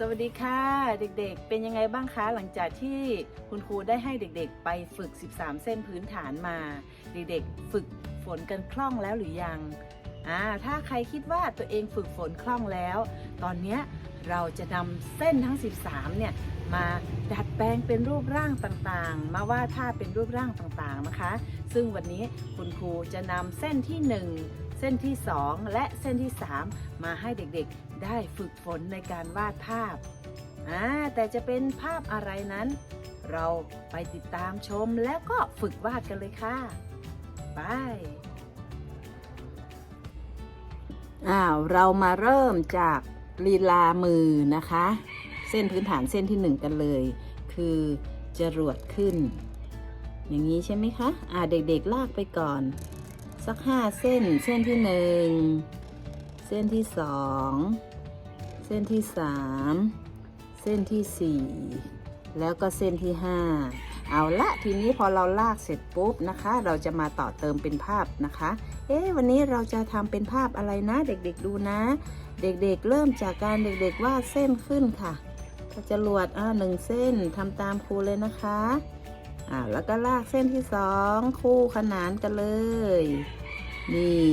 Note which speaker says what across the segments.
Speaker 1: สวัสดีค่ะ เด็กๆ เป็นยังไงบ้างคะหลังจากที่คุณครูได้ให้เด็กๆ ไปฝึก 13 เส้นพื้นฐานมา เด็กๆ ฝึกฝนกันคล่องแล้วหรือยังอ่าถ้าใครคิดว่าตัวเองฝึกฝนคล่องแล้ว ตอนเนี้ยเราจะนำเส้นทั้ง 13 เนี่ยมาดัดแปลงเป็นรูปร่างต่างๆ มาวาดภาพเป็นรูปร่างต่างๆนะคะ ซึ่งวันนี้คุณครูจะนำเส้นที่ 1 เส้นที่ 2 และเส้นที่ 3 มาให้เด็กๆได้ฝึกฝนในการวาดภาพแต่จะเป็นภาพอะไรนั้น เราไปติดตามชมแล้วก็ฝึกวาดกันเลยค่ะไปอ้าวเรามาเริ่มจากลีลามือนะคะ เส้นพื้นฐานเส้นที่หนึ่งกันเลย คือจรวดขึ้น อย่างนี้ใช่ไหมคะ อ่าเด็กๆลากไปก่อน สักห้าเส้น เส้นที่หนึ่งเส้นที่สองเส้นที่สามเส้นที่สี่แล้วก็เส้นที่ห้าเอาละทีนี้พอเราลากเสร็จปุ๊บนะคะ เราจะมาต่อเติมเป็นภาพนะคะ เอ๊ะวันนี้เราจะทำเป็นภาพอะไรนะ เด็กๆดูนะ เด็กๆเริ่มจากการเด็กๆวาดเส้นขึ้นค่ะก็จะรวดอ่าหนึ่งเส้นทำตามครูเลยนะคะ อ่าแล้วก็ลากเส้นที่สองคู่ขนานกันเลย นี่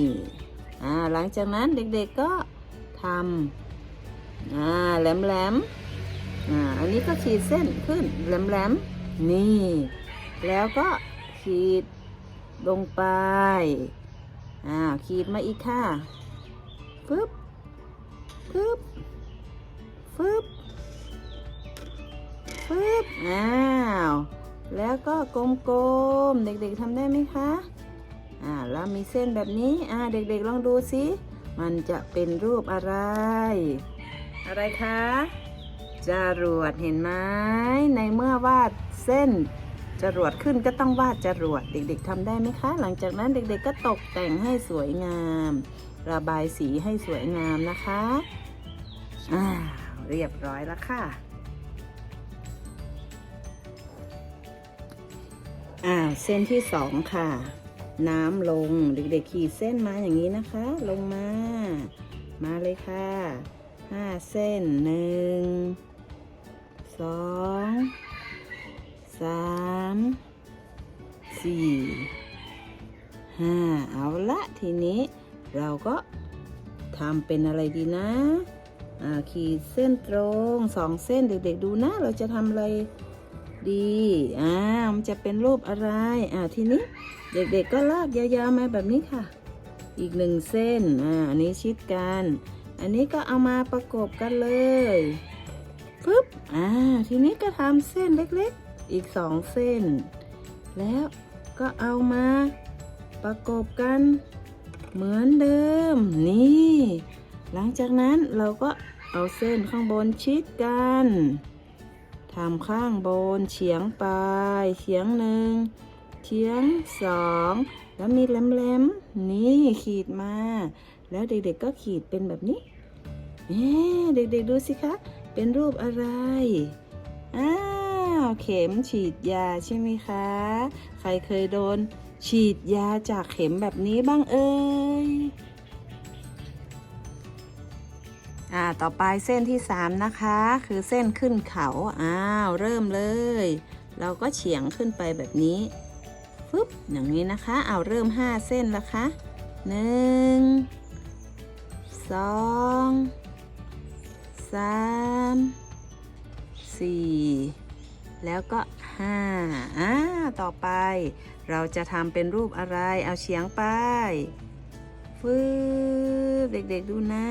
Speaker 1: อ่าหลังจากนั้นเด็กๆก็ทำอ่าแหลมแหลมๆอ่าอันนี้ก็ขีดเส้นขึ้นแหลมแหลมๆนี่ แล้วก็ขีดลงไปอ่าขีดมาอีกค่ะปึ๊บปึ๊บปึ๊บปึ๊บอ้าว แล้วก็กลมๆ เด็กๆทำได้ไหมคะ อ่า แล้วมีเส้นแบบนี้ อ่า เด็กๆลองดูสิ มันจะเป็นรูปอะไร อะไรคะ จรวดเห็นไหม ในเมื่อวาดเส้นจรวดขึ้นก็ต้องวาดจรวด เด็กๆทำได้ไหมคะ หลังจากนั้นเด็กๆก็ตกแต่งให้สวยงาม ระบายสีให้สวยงามนะคะ อ่า เรียบร้อยแล้วค่ะ อ่าเส้นที่สองค่ะ น้ำลงเด็กๆขีดเส้นมาอย่างนี้นะคะ ลงมา มาเลยค่ะห้าเส้นหนึ่งสองสามสี่ห้าเอาละทีนี้เราก็ทำเป็นอะไรดีนะขีดเส้นตรงสองเส้นเด็กๆดูนะ เราจะทำอะไร ดีอ่ามันจะเป็นรูปอะไรอ่าทีนี้เด็กๆก็ลากยาวๆมาแบบนี้ค่ะ อีกหนึ่งเส้นอ่าอันนี้ชิดกัน อันนี้ก็เอามาประกบกันเลยปึ๊บอ่าทีนี้ก็ทำเส้นเล็กๆ อีกสองเส้น แล้วก็เอามาประกบกันเหมือนเดิม นี่ หลังจากนั้นเราก็เอาเส้นข้างบนชิดกัน ทำข้างบนเฉียงไปเฉียงหนึ่งเฉียงสองแล้วมีแหลมๆนี่ขีดมา แล้วเด็กๆก็ขีดเป็นแบบนี้เอ๊เด็กๆดูสิคะ เป็นรูปอะไรอ้าวเข็มฉีดยาใช่ไหมคะ ใครเคยโดน ฉีดยาจากเข็มแบบนี้บ้างเอ่ย อ่าต่อไปเส้นที่ 3 นะคะ คือเส้นขึ้นเขาอ้าวเริ่มเลย เราก็เฉียงขึ้นไปแบบนี้ฟึบอย่างนี้นะคะเอาเริ่ม 5 เส้นแล้วคะหนึ่งสองสามสี่แล้วก็ห้าอ่าต่อไป เราจะทำเป็นรูปอะไรเอาเฉียงไปฟึบเด็กๆดูนะ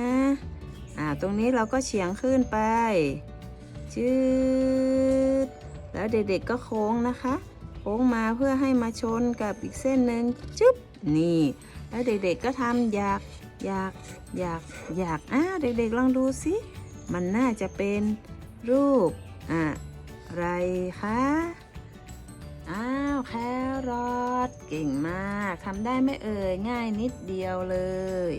Speaker 1: อ่าตรงนี้เราก็เฉียงขึ้นไปจืดแล้วเด็กๆก็โค้งนะคะ โค้งมาเพื่อให้มาชนกับอีกเส้นหนึ่งจึ๊บนี่ แล้วเด็กๆก็ทำอยากอยากอยากอยากอ่าเด็กๆลองดูสิมันน่าจะเป็นรูปอ่าอะไรคะอ้าวแครอทเก่งมากทำได้ไหมเอ่ยง่ายนิดเดียวเลย